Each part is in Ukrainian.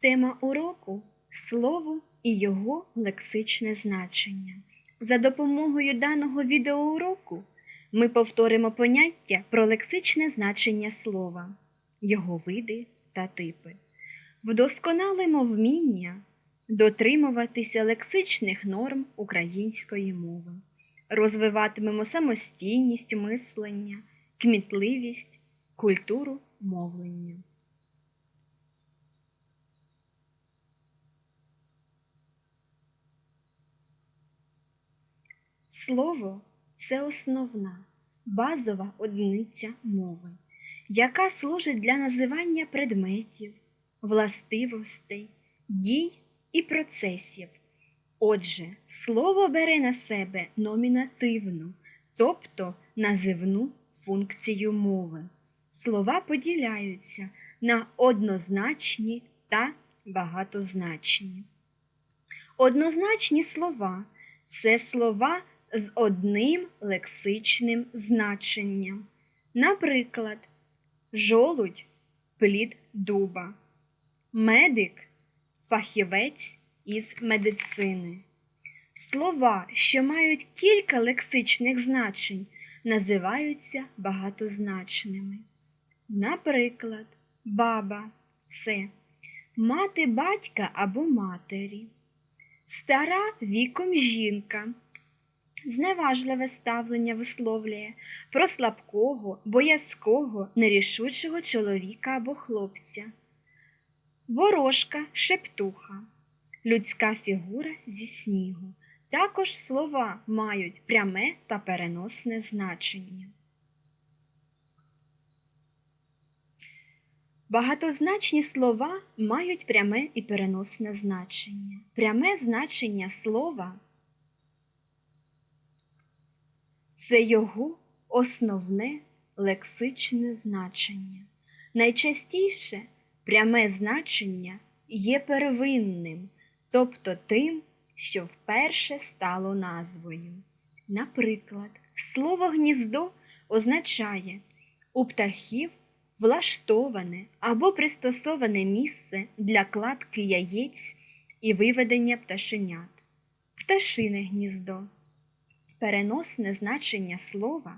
Тема уроку слово і його лексичне значення. За допомогою даного відеоуроку ми повторимо поняття про лексичне значення слова, його види та типи. Вдосконалимо вміння дотримуватися лексичних норм української мови. Розвиватимемо самостійність мислення, кмітливість, культуру мовлення. Слово це основна базова одиниця мови, яка служить для називання предметів, властивостей, дій і процесів. Отже, слово бере на себе номінативну, тобто називну функцію мови. Слова поділяються на однозначні та багатозначні. Однозначні слова це слова з одним лексичним значенням. Наприклад, жолудь плід дуба, медик фахівець із медицини. Слова, що мають кілька лексичних значень, називаються багатозначними. Наприклад, баба це мати батька або матері, стара віком жінка. Зневажливе ставлення висловлює про слабкого, боязкого, нерішучого чоловіка або хлопця. Ворожка шептуха, людська фігура зі снігу. Також слова мають пряме та переносне значення. Багатозначні слова мають пряме і переносне значення. Пряме значення слова це його основне лексичне значення. Найчастіше пряме значення є первинним, тобто тим, що вперше стало назвою. Наприклад, слово гніздо означає у птахів влаштоване або пристосоване місце для кладки яєць і виведення пташенят. Пташине гніздо. Переносне значення слова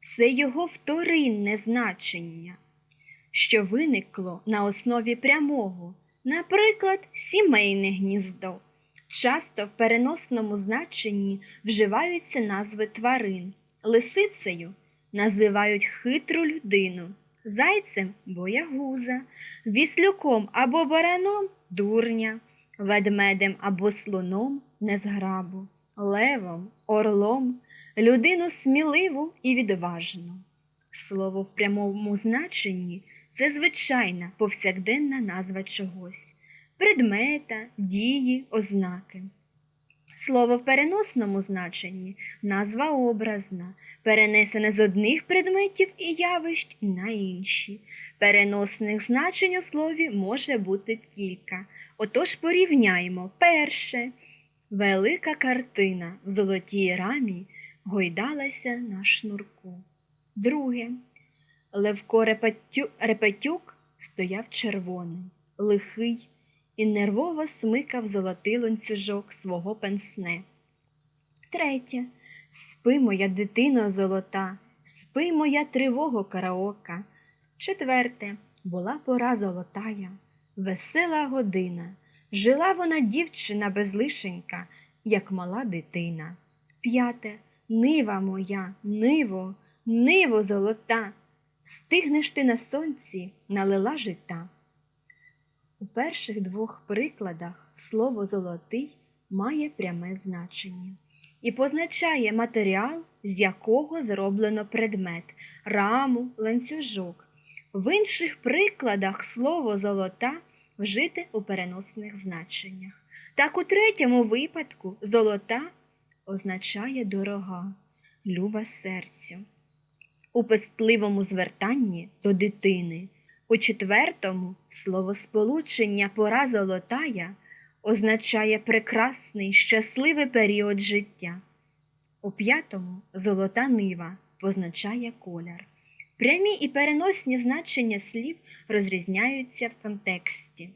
це його вторинне значення, що виникло на основі прямого, наприклад, сімейне гніздо. Часто в переносному значенні вживаються назви тварин. Лисицею називають хитру людину, зайцем боягуза, віслюком або бараном дурня, ведмедем або слоном незграбу, левом, орлом, людину сміливу і відважну. Слово в прямому значенні це звичайна повсякденна назва чогось, предмета, дії, ознаки. Слово в переносному значенні назва образна, перенесене з одних предметів і явищ на інші. Переносних значень у слові може бути кілька. Отож порівняємо перше. Велика картина в золотій рамі гойдалася на шнурку. Друге. Левко Репетюк, стояв червоний, лихий і нервово смикав золотий ланцюжок свого пенсне. Третє. Спи, моя дитино золота, спи, моя тривого караока. Четверте. Була пора золотая, весела година. Жила вона дівчина безлишенька, як мала дитина. П'яте. Нива моя, ниво, ниво золота. Стигнеш ти на сонці, налила жита. У перших двох прикладах слово золотий має пряме значення і позначає матеріал, з якого зроблено предмет, раму, ланцюжок. В інших прикладах слово золота вжите у переносних значеннях. Так у третьому випадку золота означає дорога, люба серцю. У пестливому звертанні до дитини. У четвертому словосполучення пора золотая означає прекрасний, щасливий період життя. У п'ятому золота нива позначає колір. Прямі і переносні значення слів розрізняються в контексті.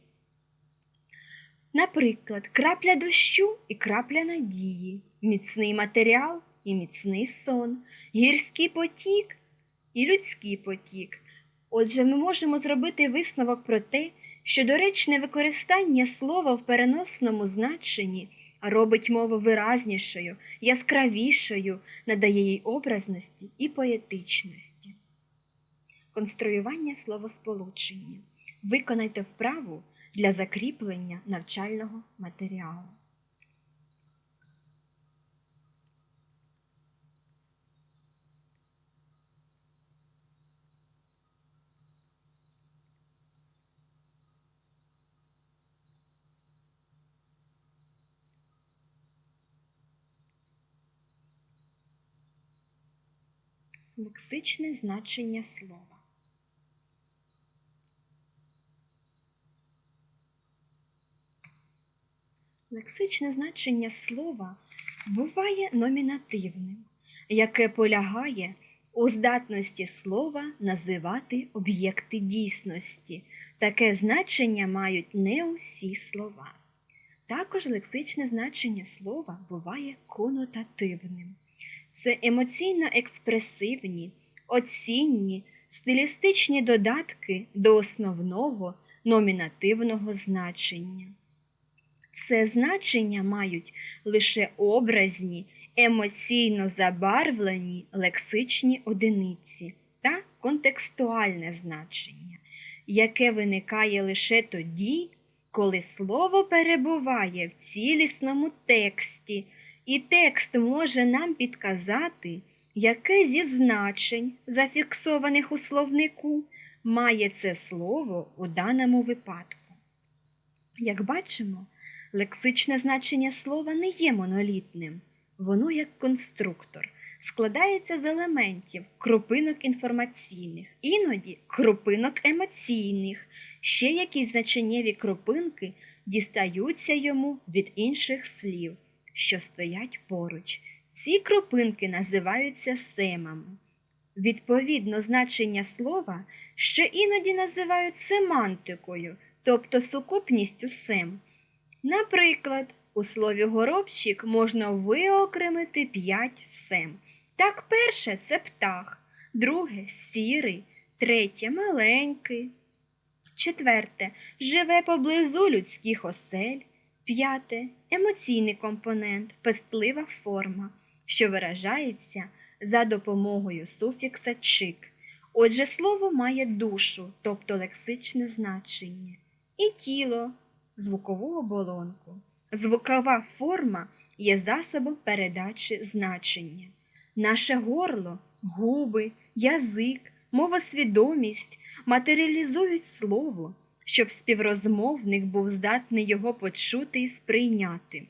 Наприклад, крапля дощу і крапля надії, міцний матеріал і міцний сон, гірський потік і людський потік. Отже, ми можемо зробити висновок про те, що доречне використання слова в переносному значенні робить мову виразнішою, яскравішою, надає їй образності і поетичності. Конструювання словосполучення. Виконайте вправу для закріплення навчального матеріалу. Лексичне значення слова. Лексичне значення слова буває номінативним, яке полягає у здатності слова називати об'єкти дійсності. Таке значення мають не усі слова. Також лексичне значення слова буває конотативним. Це емоційно експресивні, оцінні, стилістичні додатки до основного номінативного значення. Це значення мають лише образні, емоційно забарвлені лексичні одиниці та контекстуальне значення, яке виникає лише тоді, коли слово перебуває в цілісному тексті, і текст може нам підказати, яке зі значень, зафіксованих у словнику, має це слово у даному випадку. Як бачимо, Лексичне значення слова не є монолітним, воно як конструктор, складається з елементів крупинок інформаційних, іноді крупинок емоційних, ще якісь значеннєві крупинки дістаються йому від інших слів, що стоять поруч. Ці крупинки називаються семами. Відповідно, значення слова ще іноді називають семантикою, тобто сукупністю сем. Наприклад, у слові горобчик можна виокремити п'ять сем. Так, перше це птах, друге сірий, третє маленький, четверте живе поблизу людських осель, п'яте емоційний компонент, пестлива форма, що виражається за допомогою суфікса чик. Отже, слово має душу, тобто лексичне значення, і тіло звукову оболонку. Звукова форма є засобом передачі значення. Наше горло, губи, язик, мовосвідомість матеріалізують слово, щоб співрозмовник був здатний його почути і сприйняти.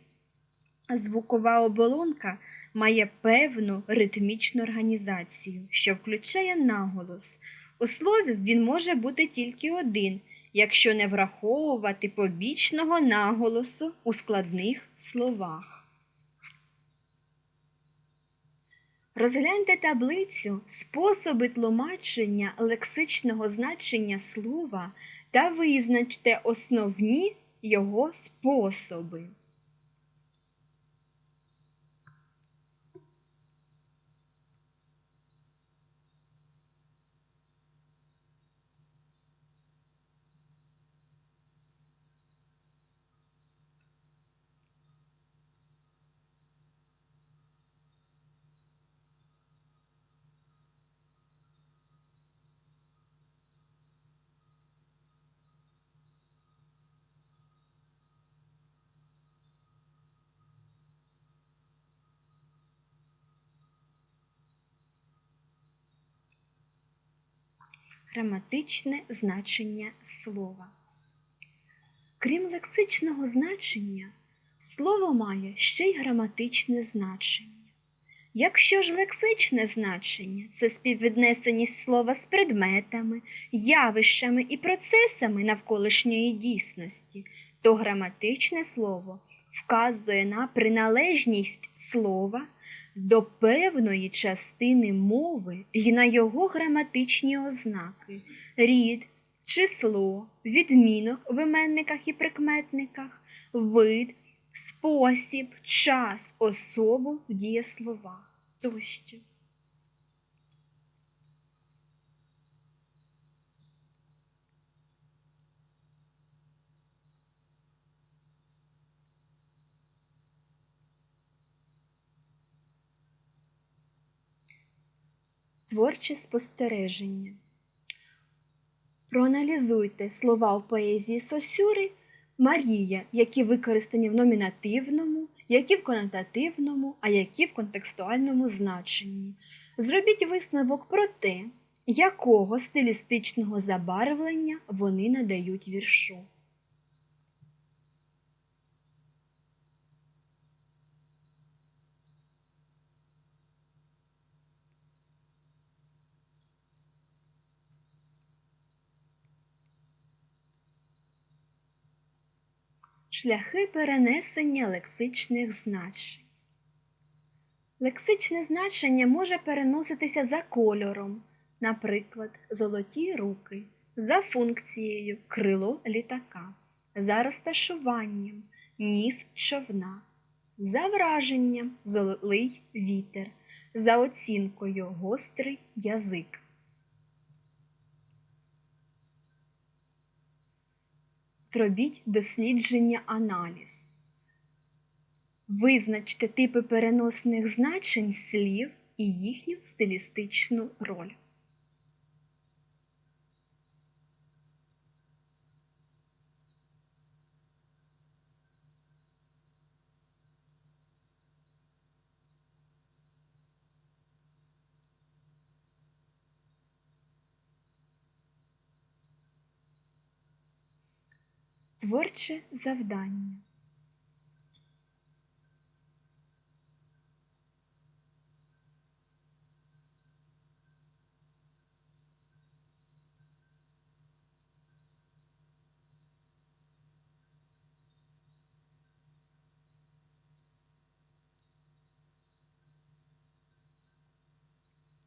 Звукова оболонка має певну ритмічну організацію, що включає наголос. У слові він може бути тільки один якщо не враховувати побічного наголосу у складних словах. Розгляньте таблицю способи тлумачення лексичного значення слова та визначте основні його способи. Граматичне значення слова. Крім лексичного значення, слово має ще й граматичне значення. Якщо ж лексичне значення це співвіднесеність слова з предметами, явищами і процесами навколишньої дійсності, то граматичне слово вказує на приналежність слова до певної частини мови і на його граматичні ознаки рід, число, відмінок в іменниках і прикметниках, вид, спосіб, час, особу в дієсловах тощо. Творче спостереження. Проаналізуйте слова в поезії Сосюри Марія, які використані в номінативному, які в конотативному, а які в контекстуальному значенні. Зробіть висновок про те, якого стилістичного забарвлення вони надають віршу. Шляхи перенесення лексичних значень. Лексичне значення може переноситися за кольором, наприклад, золоті руки, за функцією крило літака, за розташуванням ніс човна, за враженням золий вітер, за оцінкою гострий язик. Зробіть дослідження аналіз. Визначте типи переносних значень слів і їхню стилістичну роль. Творче завдання.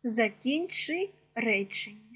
Закінчи речення.